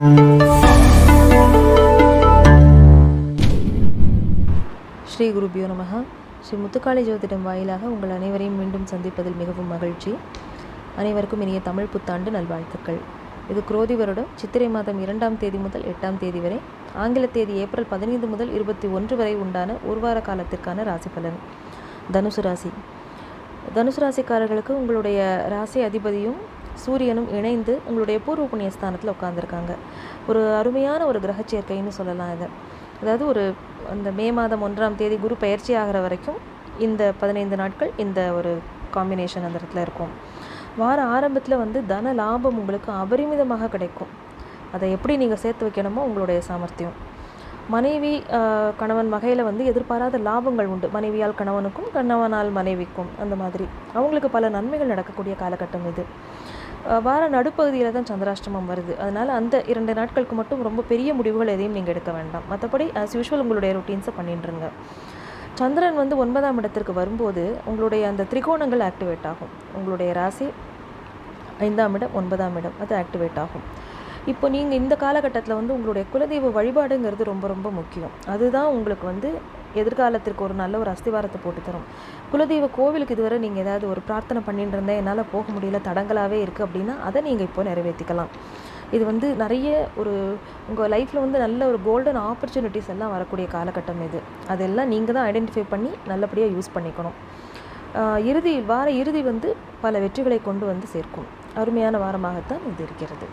ஸ்ரீ குருபியோ நமக ஸ்ரீ முத்துக்காளி ஜோதிடம் வாயிலாக உங்கள் அனைவரையும் மீண்டும் சந்திப்பதில் மிகவும் மகிழ்ச்சி. அனைவருக்கும் இனிய தமிழ் புத்தாண்டு நல்வாழ்த்துக்கள். இது குரோதி வருடம் சித்திரை மாதம் இரண்டாம் தேதி முதல் எட்டாம் தேதி வரை ஆங்கில தேதி ஏப்ரல் பதினைந்து முதல் இருபத்தி ஒன்று வரை உண்டான ஒரு வார காலத்திற்கான ராசி பலன். தனுசு ராசி. தனுசு ராசிக்காரர்களுக்கு உங்களுடைய ராசி அதிபதியும் சூரியனும் இணைந்து உங்களுடைய பூர்வ புண்ணிய ஸ்தானத்தில் உட்காந்துருக்காங்க ஒரு அருமையான ஒரு கிரக சேர்க்கைன்னு சொல்லலாம் இதை. அதாவது ஒரு அந்த மே மாதம் ஒன்றாம் தேதி குரு பயிற்சி ஆகிற வரைக்கும் இந்த பதினைந்து நாட்கள் இந்த ஒரு காம்பினேஷன் அந்த இடத்துல இருக்கும். வார ஆரம்பத்தில் வந்து தன லாபம் உங்களுக்கு அபரிமிதமாக கிடைக்கும். அதை எப்படி நீங்கள் சேர்த்து வைக்கணுமோ உங்களுடைய சாமர்த்தியம். மனைவி கணவன் வகையில் வந்து எதிர்பாராத லாபங்கள் உண்டு. மனைவியால் கணவனுக்கும் கணவனால் மனைவிக்கும் அந்த மாதிரி. அவங்களுக்கு பல நன்மைகள் நடக்கக்கூடிய காலகட்டம் இது. வார நடுப்பகுதியில் தான் சந்திராஷ்டமம் வருது. அதனால் அந்த இரண்டு நாட்களுக்கு மட்டும் ரொம்ப பெரிய முடிவுகள் எதையும் நீங்கள் எடுக்க வேண்டாம். மற்றபடி ஆஸ் யூஷுவல் உங்களுடைய ரொட்டீன்ஸை பண்ணிட்டுருங்க. சந்திரன் வந்து ஒன்பதாம் இடத்திற்கு வரும்போது உங்களுடைய அந்த திரிகோணங்கள் ஆக்டிவேட் ஆகும். உங்களுடைய ராசி ஐந்தாம் இடம் ஒன்பதாம் இடம் அது ஆக்டிவேட் ஆகும். இப்போ நீங்கள் இந்த காலகட்டத்தில் வந்து உங்களுடைய குலதெய்வ வழிபாடுங்கிறது ரொம்ப ரொம்ப முக்கியம். அதுதான் உங்களுக்கு வந்து எதிர்காலத்திற்கு ஒரு நல்ல ஒரு அஸ்திவாரத்தை போட்டு தரும். குலதெய்வ கோவிலுக்கு இதுவரை நீங்கள் ஏதாவது ஒரு பிரார்த்தனை பண்ணிட்டு இருந்தேன் என்னால் போக முடியல தடங்களாகவே இருக்குது அப்படின்னா அதை நீங்கள் இப்போ நிறைவேற்றிக்கலாம். இது வந்து நிறைய ஒரு உங்கள் லைஃப்பில் வந்து நல்ல ஒரு கோல்டன் ஆப்பர்ச்சுனிட்டிஸ் எல்லாம் வரக்கூடிய காலகட்டம் இது. அதெல்லாம் நீங்கள் தான் ஐடென்டிஃபை பண்ணி நல்லபடியாக யூஸ் பண்ணிக்கணும். இறுதி வார இறுதி வந்து பல வெற்றிகளை கொண்டு வந்து சேர்க்கும். அருமையான வாரமாகத்தான் இது இருக்கிறது.